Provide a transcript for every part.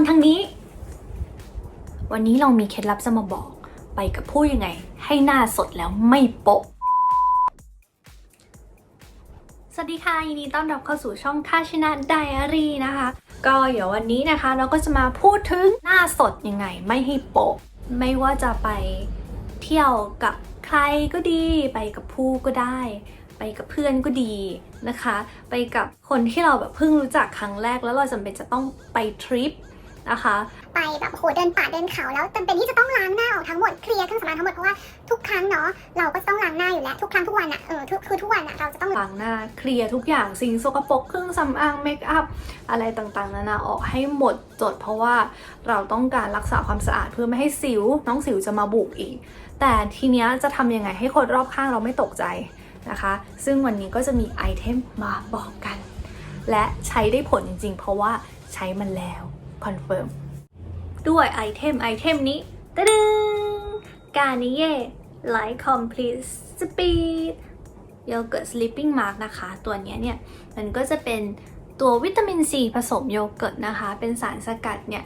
คนทางนี้ วันนี้เรามีเคล็ดลับจะมาบอกไปกับผู้ยังไง ให้หน้าสดแล้วไม่โป๊ะ สวัสดีค่ะยินดีต้อนรับเข้าสู่ช่องท่าชนะไดอารี่นะคะ ก็เดี๋ยววันนี้นะคะ เราก็จะมาพูดถึงหน้าสดยังไง ไม่ให้โป๊ะ ไม่ว่าจะไปเที่ยวกับใครก็ดี ไปกับผู้ก็ได้ไปกับเพื่อนก็ดีนะคะ ไปกับคนที่เราแบบเพิ่งรู้จักครั้งแรกแล้วเราจำเป็นจะต้องไปทริป นะคะ ไปแบบโหเดินป่าเดินเขาแล้วจำเป็นที่จะต้องล้างหน้าออกทั้งหมดเคลียร์เครื่องสำอางทั้งหมดเพราะว่าทุกครั้งเนาะเราก็ต้องล้างหน้าอยู่แล้วทุกครั้งทุกวันอะเออทุกคือทุกวันอะเราจะต้องล้างหน้าเคลียร์ทุกอย่างสิ่งสกปรกเครื่องสำอางเมคอัพอะไรต่างๆนานาออกให้หมดจด เพราะว่าเราต้องการรักษาความสะอาดเพื่อไม่ให้สิวน้องสิวจะมาบุกอีก แต่ทีเนี้ยจะทำยังไงให้คนรอบข้างเราไม่ตกใจนะคะ ซึ่งวันนี้ก็จะมีไอเทมมาบอกกัน และใช้ได้ผลจริงๆ เพราะว่าใช้มันแล้ว คอนเฟิร์มด้วยไอเทมไอเทมนี้ตะดึงกานิเย่ไลท์คอมพลีทสปีดโยเกิร์ตสลิปปิ้งมาร์กนะคะ ตัวนี้เนี่ย มันก็จะเป็นตัววิตามินซีผสมโยเกิร์ตนะคะ เป็นสารสกัดเนี่ย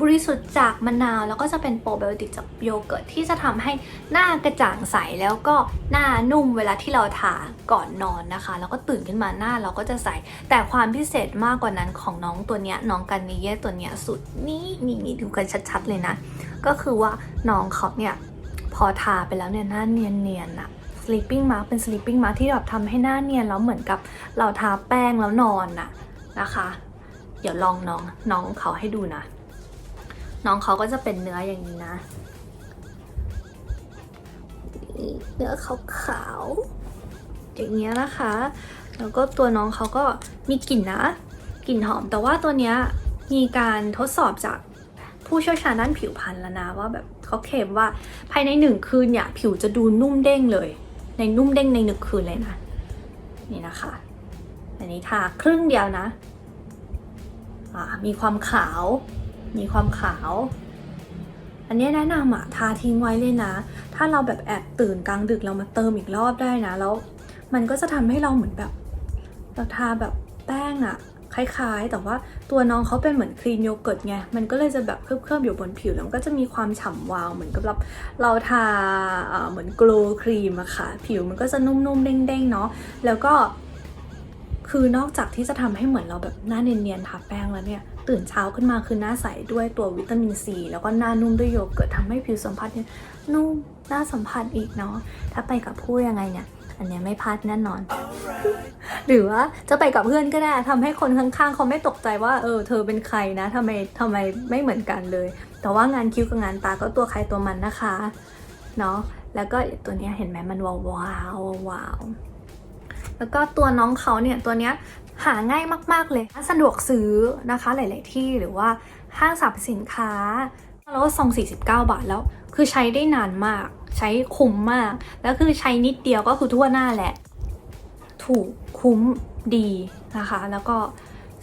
บริสุทธิ์จากมะนาว แล้วก็จะเป็นโปรไบโอติกจากโยเกิร์ตที่จะทำให้หน้ากระจ่างใสแล้วก็หน้านุ่มเวลาที่เราทาก่อนนอนนะคะ แล้วก็ตื่นขึ้นมาหน้าเราก็จะใส แต่ความพิเศษมากกว่านั้นของน้องตัวเนี้ยน้องกันนิเย่ตัวเนี้ยสุดนี่นี่นี่ดูกันชัดๆเลยนะ ก็คือว่าน้องเขาเนี่ยพอทาไปแล้วเนี่ยหน้าเนียนๆอะ sleeping mask เป็น sleeping mask ที่แบบทำให้หน้าเนียนแล้วเหมือนกับเราทาแป้งแล้วนอนน่ะนะคะ เดี๋ยวลองน้องน้องเขาให้ดูนะ น้องเขาก็จะเป็นเนื้ออย่างนี้นะ เนื้อขาวๆอย่างเงี้ยนะคะ แล้วก็ตัวน้องเขาก็มีกลิ่นนะกลิ่นหอม แต่ว่าตัวเนี้ยมีการทดสอบจากผู้เชี่ยวชาญด้านผิวพรรณแล้วนะว่าแบบเขาเคลมว่าภายในหนึ่งคืนเนี่ยผิวจะดูนุ่มเด้งเลย ในนุ่มเด้งในหนึ่งคืนเลยนะนี่นะคะ อันนี้ทาครึ่งเดียวนะอ่ามีความขาว มีความขาว อันนี้แนะนำอะทาทิ้งไว้เลยนะ ถ้าเราแบบแอบตื่นกลางดึกเรามาเติมอีกรอบได้นะ แล้วมันก็จะทำให้เราเหมือนแบบเราทาแบบแป้งอะคล้ายๆ แต่ว่าตัวน้องเขาเป็นเหมือนครีมโยเกิร์ตไง มันก็เลยจะแบบเคลือบๆอยู่บนผิวแล้วมันก็จะมีความฉ่ำวาวเหมือนกับเราเราทาเหมือนโกลครีมอะค่ะ ผิวมันก็จะนุ่มๆเด้งๆเนาะ แล้วก็ คือนอกจากที่จะทำให้เหมือนเราแบบหน้าเนียนๆทาแป้งแล้วเนี่ย ตื่นเช้าขึ้นมาคือหน้าใสด้วยตัววิตามินซีแล้วก็หน้านุ่มด้วยโยเกิร์ตทำให้ผิวสัมผัสเนี่ยนุ่มน่าสัมผัสอีกเนาะถ้าไปกับผู้ยังไงเนี่ยอันเนี้ยไม่พลาดแน่นอน หรือว่าจะไปกับเพื่อนก็ได้ทำให้คนข้างๆ เขาไม่ตกใจว่าเออเธอเป็นใครนะทำไมทำไมไม่เหมือนกันเลย แต่ว่างานคิ้วกับงานตาก็ตัวใครตัวมันนะคะเนาะแล้วก็ตัวเนี้ยเห็นไหมมันวาววาววาว แล้วก็ตัวน้องเขาเนี่ยตัวเนี้ยหาง่ายมาก ๆ เลยสะดวกซื้อนะคะหลาย ๆ ที่หรือว่าห้างสรรพสินค้า แล้วก็ซอง 49 บาทแล้ว คือใช้ได้นานมาก ใช้คุ้มมาก แล้วคือใช้นิดเดียวก็คือทั่วหน้าแหละ ถูกคุ้มดีนะคะ แล้วก็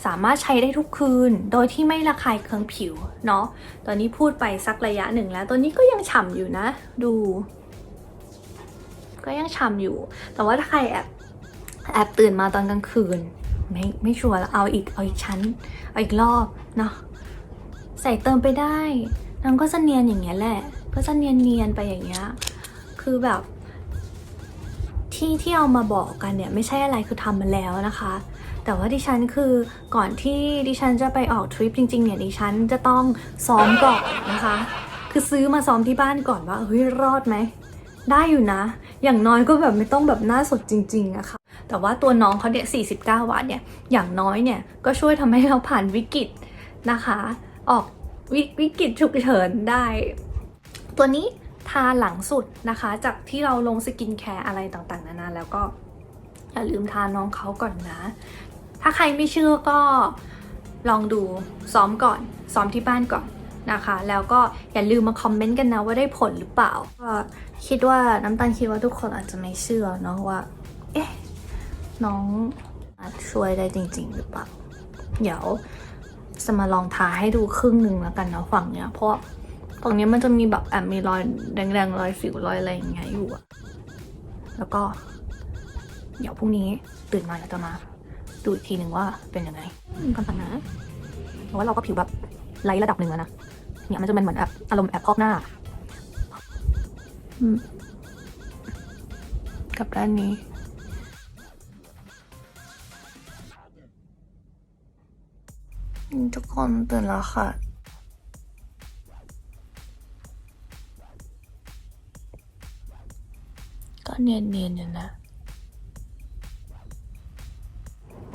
สามารถใช้ได้ทุกคืน โดยที่ไม่ระคายเคืองผิวเนาะตอนนี้พูดไปสักระยะหนึ่งแล้ว ตัวนี้ก็ยังฉ่ำอยู่นะ ดู ก็ยังฉ่ำอยู่ แต่ว่าถ้าใครแอบ แอบตื่นมาตอนกลางคืน ไม่ไม่ชัวร์แล้วเอาอีกเอาอีกชั้น เอาอีกรอบเนาะใส่เติมไปได้น้องก็จะเนียนอย่างเงี้ยแหละ ก็จะเนียนเนียนไปอย่างเงี้ยคือแบบ ที่ที่เอามาบอกกันเนี่ย ไม่ใช่อะไรคือทำมาแล้วนะคะ แต่ว่าดิฉันคือก่อนที่ดิฉันจะไปออกทริปจริงๆเนี่ยดิฉันจะต้องซ้อมก่อนนะคะ คือซื้อมาซ้อมที่บ้านก่อนว่าเฮ้ยรอดไหมได้อยู่นะ อย่างน้อยก็แบบไม่ต้องแบบหน้าสดจริง ๆอะค่ะ แต่ว่าตัวน้องเขาเนี่ย49บาทเนี่ย อย่างน้อยเนี่ยก็ช่วยทำให้เราผ่านวิกฤตนะคะ ออกวิวิกฤตฉุกเฉินได้ ตัวนี้ทาหลังสุดนะคะ จากที่เราลงสกินแคร์อะไรต่างๆ นานาแล้วก็อย่าลืมทาน้องเขาก่อนนะ ถ้าใครไม่เชื่อก็ลองดูซ้อมก่อน ซ้อมที่บ้านก่อนนะคะ แล้วก็อย่าลืมมาคอมเมนต์กันนะว่าได้ผลหรือเปล่าก็คิดว่าน้ำตาลคิดว่าทุกคนอาจจะไม่เชื่อเนาะว่า เอ๊ะ น้องอาจช่วยได้จริง ๆ หรือเปล่า เดี๋ยวจะมาลองทาให้ดูครึ่งหนึ่งแล้วกันเนาะฝั่งเนี้ย เพราะฝั่งเนี้ยมันจะมีแบบแอบมีรอยแดงๆรอยสิวรอยอะไรอย่างเงี้ยอยู่อะแล้วก็ เดี๋ยวพรุ่งนี้ตื่นมาแล้วจะมาดูอีกทีหนึ่งว่าเป็นยังไงอืมกันปัญหาเพราะว่าเราก็ผิวแบบไลท์ระดับหนึ่งแล้วนะเนี่ยมันจะเป็นเหมือนแอปอารมณ์แอปพอกหน้าอืมกับด้านนี้ ทุกคนตื่นแล้วค่ะ ก็เนียนๆอยู่นะ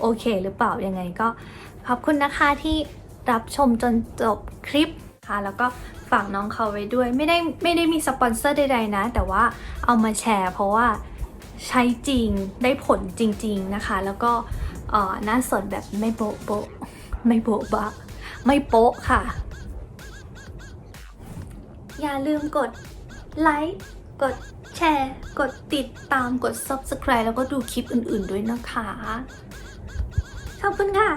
โอเคหรือเปล่ายังไงก็ขอบคุณนะคะที่รับชมจนจบคลิปค่ะ แล้วก็ฝากน้องเขาไว้ด้วย ไม่ได้ไม่ได้มีสปอนเซอร์ใดๆนะ แต่ว่าเอามาแชร์เพราะว่าใช้จริงได้ผลจริง ๆนะคะ แล้วก็เออหน่าสนแบบไม่โบ๊ะโบ๊ะ ไม่โบ๊ะบะ ไม่โป๊ะค่ะ อย่าลืมกดไลค์กดแชร์ กดติดตามกด Subscribe แล้วก็ดูคลิปอื่นๆด้วยนะคะ ขอบคุณค่ะ